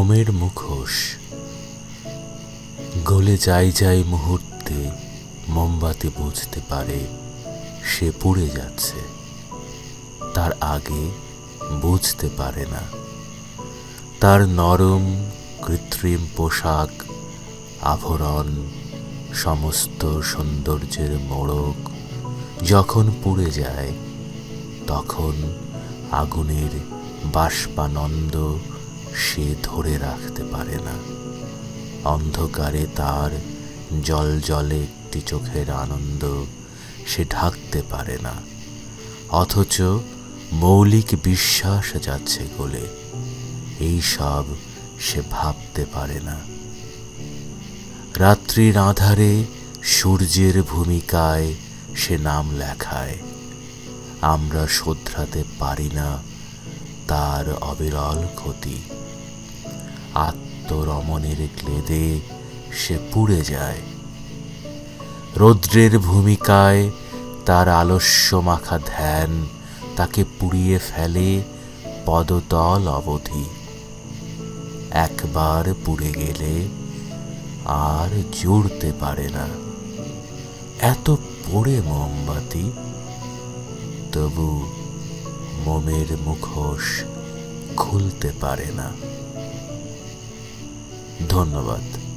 মোমের মুখোশ। গলে যাই যাই মুহূর্তে মোমবাতি বুঝতে পারে সে পুড়ে যাচ্ছে। তার আগে বুঝতে পারে না। তার নরম, কৃত্রিম পোশাক, আভরণ, সমস্ত সৌন্দর্যের মোড়ক যখন পুড়ে যায়, তখন আগুনের বাষ্পানন্দ সে ধরে রাখতে পারে না। অন্ধকারে তার জল জলে একটি চোখের আনন্দ সে ঢাকতে পারে না। অথচ মৌলিক বিশ্বাস যাচ্ছে গলে এই সব সে ভাবতে পারে না। রাত্রির আধারে সূর্যের ভূমিকায় সে নাম লেখায়। আমরা শোধরাতে পারি না তার অবিরল ক্ষতি। আত্মরমণের ক্লেদে সে পুড়ে যায়। রৌদ্রের ভূমিকায় তার আলস্য মাখা ধ্যান তাকে পুড়িয়ে ফেলে পদতল অবধি। একবার পুড়ে গেলে আর জুড়তে পারে না। এত পড়ে মোমবাতি, তবু মোমের মুখোশ খুলতে পারে না। ধন্যবাদ।